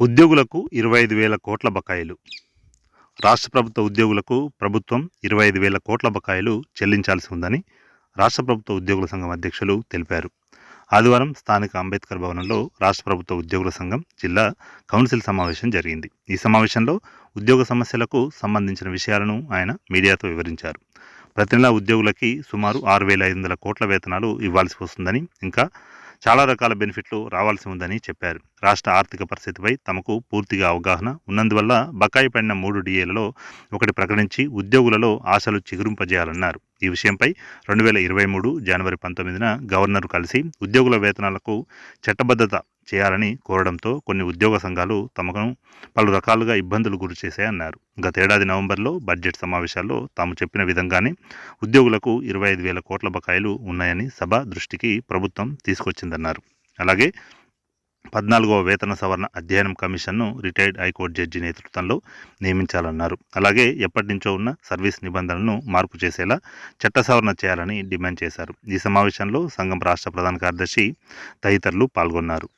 ఉద్యోగులకు ఇరవై ఐదు వేల కోట్ల బకాయిలు. రాష్ట్ర ప్రభుత్వ ఉద్యోగులకు ప్రభుత్వం ఇరవై ఐదు వేల కోట్ల బకాయిలు చెల్లించాల్సి ఉందని రాష్ట్ర ప్రభుత్వ ఉద్యోగుల సంఘం అధ్యక్షులు తెలిపారు. ఆదివారం స్థానిక అంబేద్కర్ భవనంలో రాష్ట్ర ప్రభుత్వ ఉద్యోగుల సంఘం జిల్లా కౌన్సిల్ సమావేశం జరిగింది. ఈ సమావేశంలో ఉద్యోగ సమస్యలకు సంబంధించిన విషయాలను ఆయన మీడియాతో వివరించారు. ప్రతి నెల ఉద్యోగులకి సుమారు ఆరు వేల ఐదు వందల కోట్ల వేతనాలు ఇవ్వాల్సి వస్తుందని ఇంకా చాలా రకాల బెనిఫిట్లు రావాల్సి ఉందని చెప్పారు. రాష్ట్ర ఆర్థిక పరిస్థితిపై తమకు పూర్తిగా అవగాహన ఉన్నందువల్ల బకాయి పడిన మూడు డిఏలలో ఒకటి ప్రకటించి ఉద్యోగులలో ఆశలు చిగురింపజేయాలన్నారు. ఈ విషయంపై రెండు వేల ఇరవై మూడు జనవరి పంతొమ్మిదిన గవర్నర్ కలిసి ఉద్యోగుల వేతనాలకు చట్టబద్ధత చేయాలని కోరడంతో కొన్ని ఉద్యోగ సంఘాలు తమకు పలు రకాలుగా ఇబ్బందులు గురి చేశాయన్నారు గతేడాది నవంబర్లో బడ్జెట్ సమావేశాల్లో తాము చెప్పిన విధంగానే ఉద్యోగులకు ఇరవై ఐదు వేల కోట్ల బకాయిలు ఉన్నాయని సభ దృష్టికి ప్రభుత్వం తీసుకొచ్చిందన్నారు. అలాగే పద్నాలుగవ వేతన సవరణ అధ్యయనం కమిషన్ను రిటైర్డ్ హైకోర్టు జడ్జి నేతృత్వంలో నియమించాలన్నారు. అలాగే ఎప్పటి నుంచో ఉన్న సర్వీస్ నిబంధనలను మార్పు చేసేలా చట్ట సవరణ చేయాలని డిమాండ్ చేశారు. ఈ సమావేశంలో సంఘం రాష్ట్ర ప్రధాన కార్యదర్శి తదితరులు పాల్గొన్నారు.